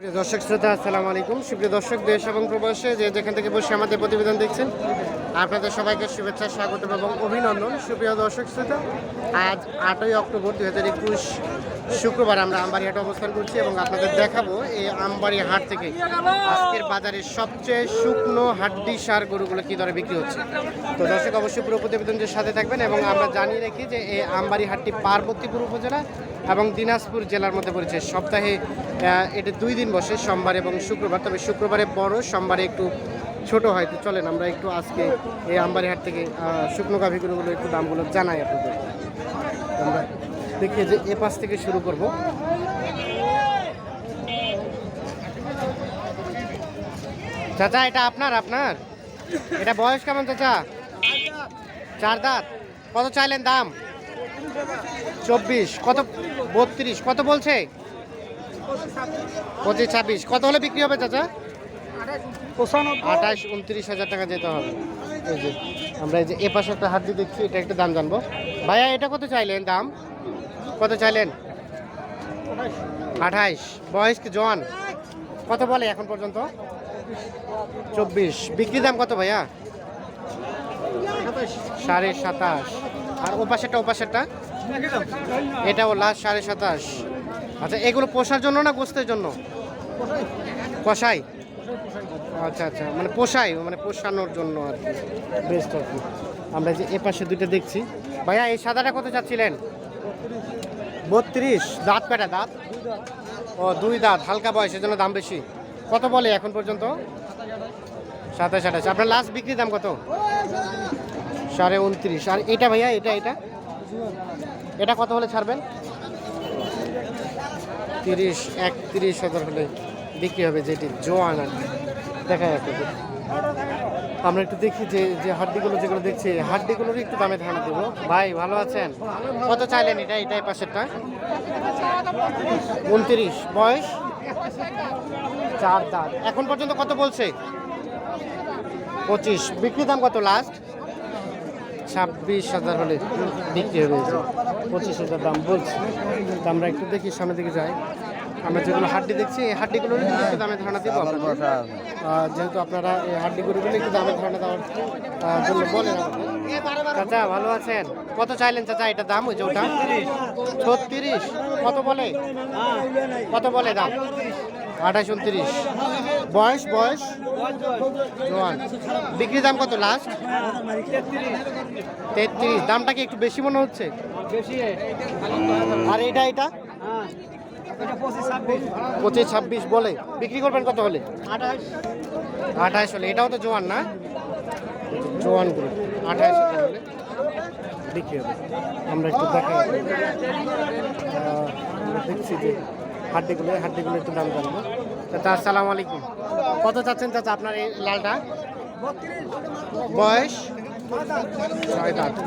দর্শক শ্রোতা, আসসালামু আলাইকুম। সুপ্রিয় দর্শক, দেশ এবং প্রবাসে যে যেখান থেকে বসে আমাদের প্রতিবেদন দেখছেন, আপনাদের সবাইকে শুভেচ্ছা স্বাগত এবং অভিনন্দন। সুপ্রিয় দর্শক শ্রোতা, আজ আটই অক্টোবর দুই হাজার একুশ শুক্রবার আমরা আমবাড়ি হাটে অবস্থান করছি এবং আপনাদের দেখাবো এই আমবাড়ি হাট থেকে আজকের বাজারে সবচেয়ে শুকনো হাড্ডি সার গরুগুলো কী দরে বিক্রি হচ্ছে। তো দর্শক, অবশ্যই পুরো প্রতিবেদনটির সাথে থাকবেন এবং আমরা জানিয়ে রাখি যে এই আমবাড়ি হাটটি পার্বতীপুর উপজেলা এবং দিনাজপুর জেলার মধ্যে পড়েছে। সপ্তাহে এটা দুই দিন বসে, সোমবার এবং শুক্রবার। তবে শুক্রবারে বড়, সোমবারে একটু ছোট হয়। তো চলেন, আমরা একটু আজকে এই আমবাড়ি হাট থেকে শুকনো গাভীগুলোগুলো একটু দামগুলো জানাই আপনাদের। আমরা দেখি যে এ পাশ থেকে শুরু করব। চাচা, এটা আপনার আপনার? এটা বয়স কেমন, চাচা? চার দাঁত। কত চাইলেন দাম? চব্বিশ, কত, বত্রিশ, কত বলছে? পঁচিশ ছাব্বিশ, কত হলে বিক্রি হবে চাচা? আঠাশ, উনত্রিশ হাজার টাকা যেতে হবে। এই যে, আমরা এই যে এ পাশে একটা হাত দিয়ে দেখছি, এটা একটা দাম জানব। ভাইয়া, এটা কত চাইলেন দাম? কত চাইলেন? আঠাইশ বয়স কি জোয়ান? কত বলে এখন পর্যন্ত? চব্বিশ। বিক্রি দাম কত ভাইয়া? সাড়ে সাতাশ। আর ও পাশেরটা ও পাশেরটা? এটাও লাস্ট সাড়ে সাতাশ। আচ্ছা এগুলো পোষার জন্য না গোস্তের জন্য? কষাই? আচ্ছা আচ্ছা মানে পোষাই মানে পোষানোর জন্য আর কি। বেস্ট আর কি আমরা যে এ পাশে দুইটা দেখছি। ভাইয়া এই সাদাটা কত চাচ্ছিলেন? বত্রিশ। দাঁত কাটা দাঁত? ও দুই দাঁত হালকা বয়সের জন্য দাম বেশি। কত বলে এখন পর্যন্ত? সাতাশ আঠাশ। আপনার লাস্ট বিক্রি দাম কত? সাড়ে উনত্রিশ। আর এটা ভাইয়া, এটা এটা? এটা কত হলে ছাড়বেন? তিরিশ, একত্রিশ হাজার হলে বিক্রি হবে যেটি জোয়ান আর দেখা যাচ্ছে আমরা একটু দেখি যে যে হাড্ডিগুলো যেগুলো দেখছি হাড্ডিগুলোর একটু দামে ধারণা দেবো। ভাই, ভালো আছেন? কত চাইলেন এটা? এটাই পাশেরটা। উনত্রিশ। বয়স? চার দাঁত। এখন পর্যন্ত কত বলছে? পঁচিশ। বিক্রি দাম কত লাস্ট? ছাব্বিশ হাজার হলে বিক্রি হবে এই যে। পঁচিশ হাজার দাম বলছি। তো আমরা একটু দেখি সামনের দিকে যাই। আমরা যেগুলো হাড্ডি দেখছি এই হাড্ডিগুলোর একটু দামে ধারণা দিব যেহেতু আপনারা এই হাড্ডি গরুগুলো একটু দামে ধারণা দেওয়ার জন্য বলেন চাচা ভালো আছেন? কত চাইলেন চাচা এটা দাম ওই যে ওটা? ছত্রিশ। কত বলে? কত বলে দাম? আঠাশ উনত্রিশ। বয়স বয়স? জোয়ান। বিক্রি দাম কত লাস্ট তেত্রিশ। দামটা কি একটু বেশি মনে হচ্ছে? আর এটা এটা? পঁচিশ, ছাব্বিশ বলে। বিক্রি করবেন কত হলে? আঠাশ হলে। এটাও তো জোয়ান না? জোয়ান গ্রুপ আঠাশ আমরা একটু দেখাই। দেখছি যে হাড্ডিগুলো হাড্ডিগুলো একটু দাম জানব। চাচা, আসসালামু আলাইকুম। কত চাচ্ছেন চাচা আপনার এই লালটা? বয়স?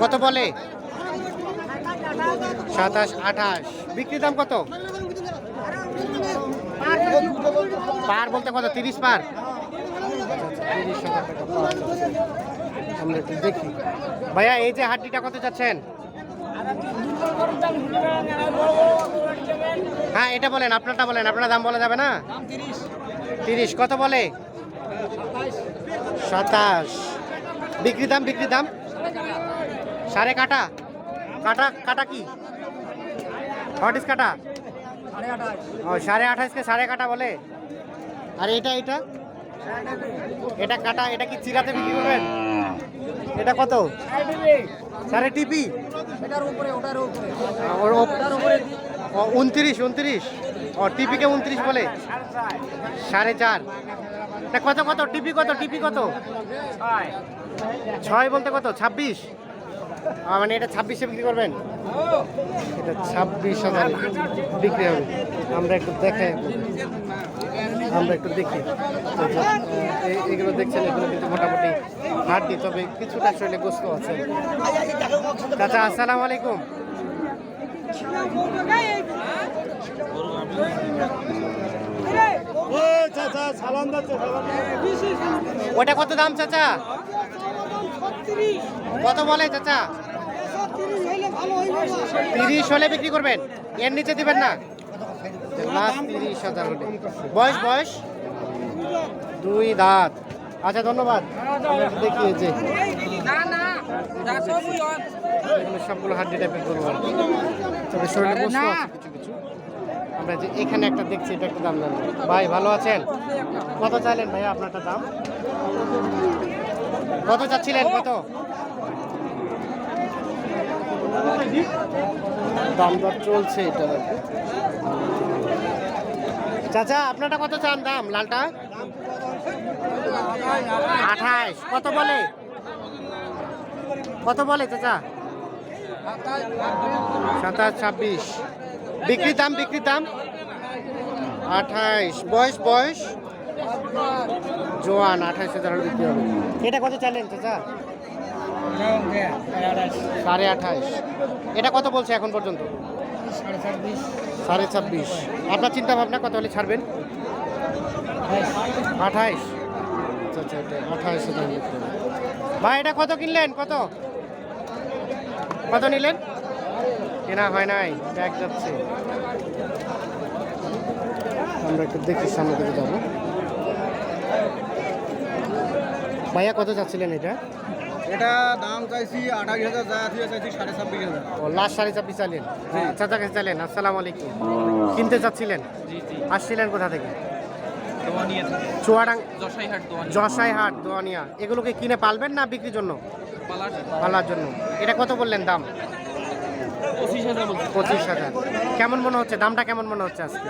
কত বলে? সাতাশ, আঠাশ। বিক্রি দাম কত? পার বলতে কত? তিরিশ পার? দেখি। ভাইয়া, এই যে হাড্ডিটা কত চাচ্ছেন? হ্যাঁ এটা বলেন, আপনারটা বলেন, আপনার দাম বলা যাবে না? তিরিশ। কত বলে? সাতাশ। বিক্রি দাম বিক্রি দাম? সাড়ে কাটা। কাটা কাটা কি? হোয়াট ইস কাটা ও, সাড়ে আঠাশকে সাড়ে কাটা বলে? আর এটা এটা? এটা কাটা, এটা কি চিরাতে বিক্রি করবেন? এটা কত? সাড়ে টিপি? উনত্রিশ উনত্রিশ। ও টিপিকে উনত্রিশ বলে? সাড়ে চার। কত কত? টিপি কত? টিপি কত? ছয়। বলতে কত? ছাব্বিশ? মানে এটা ছাব্বিশে বিক্রি করবেন? এটা ছাব্বিশ হাজার বিক্রি হবে। আমরা একটু দেখাই আমরা একটু দেখি। এগুলো দেখছেন এগুলো কিন্তু মোটামুটি হাড্ডি তবে কিছুটা শরীরে গোস্ত আছে। চাচা আসসালামু আলাইকুম। ওটা কত দাম চাচা? কত বলে চাচা? তিরিশ হলে বিক্রি করবেন। এর নিচে দিবেন না। লাস্ট তিরিশ হাজার হলে বয়স বয়স? দুই দাঁত। আচ্ছা ধন্যবাদ। দেখি যে। সবগুলো হাড্ডি টাইপের গরু আর কি। তবে শরীরে আছে কিছু কিছু। আমরা যে এখানে একটা দেখছি এটা একটা দাম জানব। ভাই ভালো আছেন? কত চাইলেন ভাই আপনারটা দাম? কত চাচ্ছিলেন? কত? দাম দর চলছে এটা। চাচা, আপনারটা কত চান? দাম, লালটা? আঠাইশ। কত বলে? কত বলে চাচা? সাতাশ, ছাব্বিশ। বিক্রির দাম বিক্রির দাম? আঠাইশ। বয়স বয়স? জোয়ান, আঠাইশ হাজার বিক্রি হবে। এটা কত চাইলেন চাচা? সাড়ে আঠাইশ। এটা কত বলছে এখন পর্যন্ত? সাড়ে ছাব্বিশ। আপনার চিন্তা ভাবনা কত হলে ছাড়বেন? আঠাইশ। আচ্ছা আচ্ছা। ভাই, এটা কত কিনলেন? কত? কত নিলেন? কেনা হয় নাই, ব্যাগ যাচ্ছে। আমরা একটু দেখি সামনে দিকে যাব। ভাইয়া, কত চাচ্ছিলেন এটা? এটা দাম চাইছি আঠাশ হাজার যা দিয়ে চাইছি সাড়ে ছাব্বিশ হাজার। ও লাস্ট সাড়ে ছাব্বিশ চাইলেন চাচা কাছে চাইলেন আসসালামু আলাইকুম। কিনতে চাচ্ছিলেন? আসছিলেন কোথা থেকে? চুয়াডাং জসাইহাট দোয়ানিয়া। এগুলোকে কিনে পালবেন না বিক্রির জন্য? পালার জন্য। এটা কত বললেন দাম? পঁচিশ হাজার। কেমন মনে হচ্ছে? দামটা কেমন মনে হচ্ছে আজকে?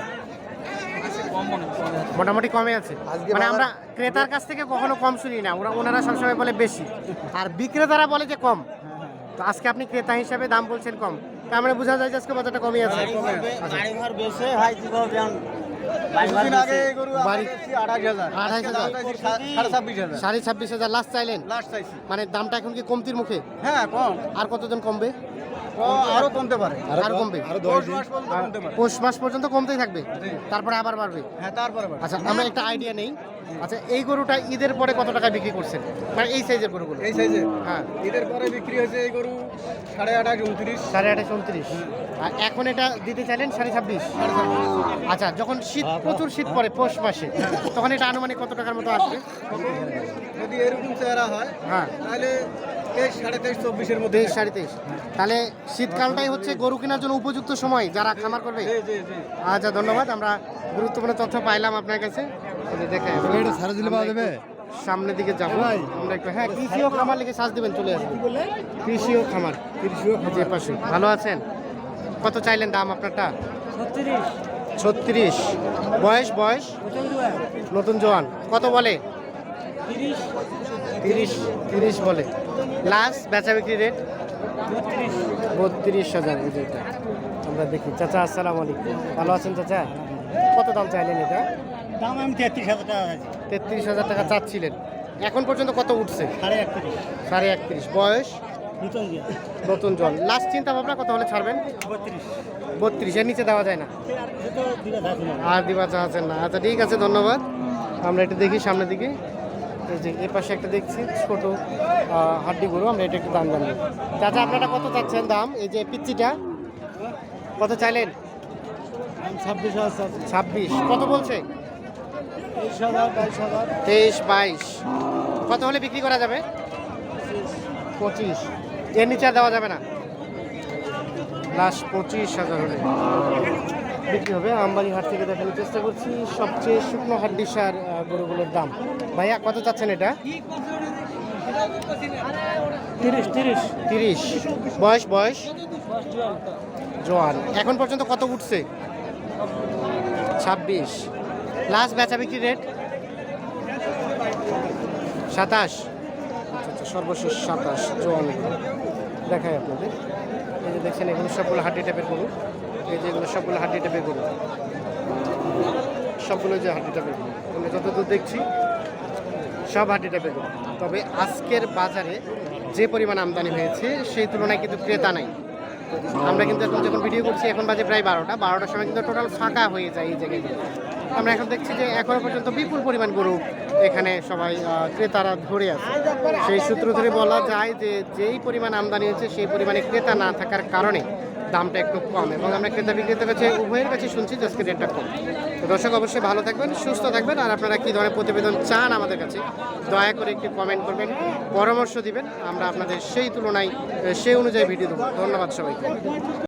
মোটামুটি কমে আছে। আজকে মানে আমরা ক্রেতার কাছ থেকে কখনো কম শুনি না। ওরা ওনারা সবসময় বলে বেশি। আর বিক্রেতারা বলে যে কম। তো আজকে আপনি ক্রেতা হিসাবে দাম বলছেন কম। তার মানে বোঝা যায় যে আজকে বাজারটা কমই আছে। সা- সাড়ে ছাব্বিশ হাজার। লাস্ট চাইলেন? মানে দামটা এখন কি কমতির মুখে? হ্যাঁ কম। আর কতজন কমবে? আরও কমতে পারে আর কমবে। দশ মাস পর্যন্ত কমতে পারে। পৌষ মাস পর্যন্ত কমতেই থাকবে তারপরে আবার বাড়বে। হ্যাঁ তারপরে আচ্ছা আমরা একটা আইডিয়া নেই। আচ্ছা এই গরুটা ঈদের পরে কত টাকা বিক্রি করছেন? মানে এই সাইজের গরুগুলো। এই সাইজে হ্যাঁ। ঈদের পরে বিক্রি হয়েছে এই গরু সাড়ে আঠাশ উনত্রিশ। সাড়ে আঠাশ উনত্রিশ। আর এখন এটা দিতে চাইলেন সাড়ে ছাব্বিশ। আচ্ছা যখন শীত প্রচুর শীত পড়ে পৌষ মাসে তখন এটা আনুমানিক কত টাকার মতো আসবে? যদি এরকম চেহারা হয় হ্যাঁ। তাহলে তেইশ সাড়ে তেইশ চব্বিশের মধ্যে তেইশ সাড়ে তেইশ। তাহলে শীতকালটাই হচ্ছে গরু কেনার জন্য উপযুক্ত সময় যারা খামার করবে। আচ্ছা ধন্যবাদ। আমরা গুরুত্বপূর্ণ তথ্য পাইলাম আপনার কাছে। দেখেন সামনের দিকে যাব। আমরা একটু হ্যাঁ কৃষি ও খামার লিখে সাজ দেবেন চলে আসবেন কৃষি ও খামার। কৃষি ও খামার পাশে। ভালো আছেন? কত চাইলেন দাম আপনারটা? ছত্রিশ। বয়স বয়স? নতুন জোয়ান। কত বলে? তিরিশ তিরিশ বলে। লাস্ট বেচা বিক্রি রেট বত্রিশ। হাজার এটা। আমরা দেখি। চাচা আসসালামু আলাইকুম। ভালো আছেন চাচা? কত দাম চাইলেন এটা? দাম আমি তেত্রিশ হাজার টাকা তেত্রিশ হাজার টাকা চাচ্ছিলেন। এখন পর্যন্ত কত উঠছে? সাড়ে একত্রিশ। সাড়ে একত্রিশ। বয়স? নতুন জল লাস্ট চিন্তা ভাবনা কত হলে ছাড়বেন? বত্রিশ। বত্রিশ। এর নিচে দেওয়া যায় না? আর দিবা চাচ্ছেন না। আচ্ছা ঠিক আছে ধন্যবাদ। আমরা একটু দেখি সামনের দিকে। এই যে এর পাশে একটা দেখছি ছোট আহ, হাড্ডি গরু আমরা এটা একটু দাম জানব চাচা আপনারা কত চাচ্ছেন দাম? এই যে পিচ্চিটা কত চাইলেন? ছাব্বিশ ছাব্বিশ। কত বলছে? তেইশ বাইশ কত হলে বিক্রি করা যাবে? পঁচিশ। এর নিচে দেওয়া যাবে না? লাস্ট পঁচিশ হাজার হলে। বিক্রি হবে। আমবাড়ি হাট থেকে দেখানোর চেষ্টা করছি। সবচেয়ে শুকনো হাড্ডি সার গরুগুলোর দাম। ভাইয়া কত চাচ্ছেন এটা? তিরিশ তিরিশ। তিরিশ। বয়স বয়স? জোয়ান। এখন পর্যন্ত কত উঠছে? ছাব্বিশ। লাস্ট বেচা বিক্রি রেট? সাতাশ। আচ্ছা সর্বশেষ সাতাশ। জোয়ান দেখায় আপনাদের। এই যে দেখছেন এগুলো সবগুলো হাড্ডি টাইপের গরু। এই যে এগুলো সবগুলো টাইপের গরু সবগুলো যে হাড্ডি টাইপের গরু যতদূর দেখছি, সব হাড্ডি টাইপের গরু তবে আজকের বাজারে যে পরিমাণ আমদানি হয়েছে, সেই তুলনায় কিন্তু ক্রেতা নাই। আমরা কিন্তু এখন যখন ভিডিও করছি, এখন বাজে প্রায় বারোটা। বারোটার সময় কিন্তু টোটাল ফাঁকা হয়ে যায় এই জায়গাগুলো আমরা এখন দেখছি যে এখনও পর্যন্ত বিপুল পরিমাণ গরু এখানে সবাই ক্রেতারা ধরে আছে। সেই সূত্র ধরে বলা যায় যে যেই পরিমাণ আমদানি হয়েছে, সেই পরিমাণে ক্রেতা না থাকার কারণে দামটা একটু কম এবং আমরা ক্রেতা বিক্রেতার কাছে, উভয়ের কাছে শুনছি যে আজকে রেটটা কম। তো দর্শক অবশ্যই ভালো থাকবেন, সুস্থ থাকবেন আর আপনারা কী ধরনের প্রতিবেদন চান আমাদের কাছে, দয়া করে একটু কমেন্ট করবেন, পরামর্শ দিবেন, আমরা আপনাদের সেই তুলনায়, সেই অনুযায়ী ভিডিও দেবো। ধন্যবাদ সবাইকে।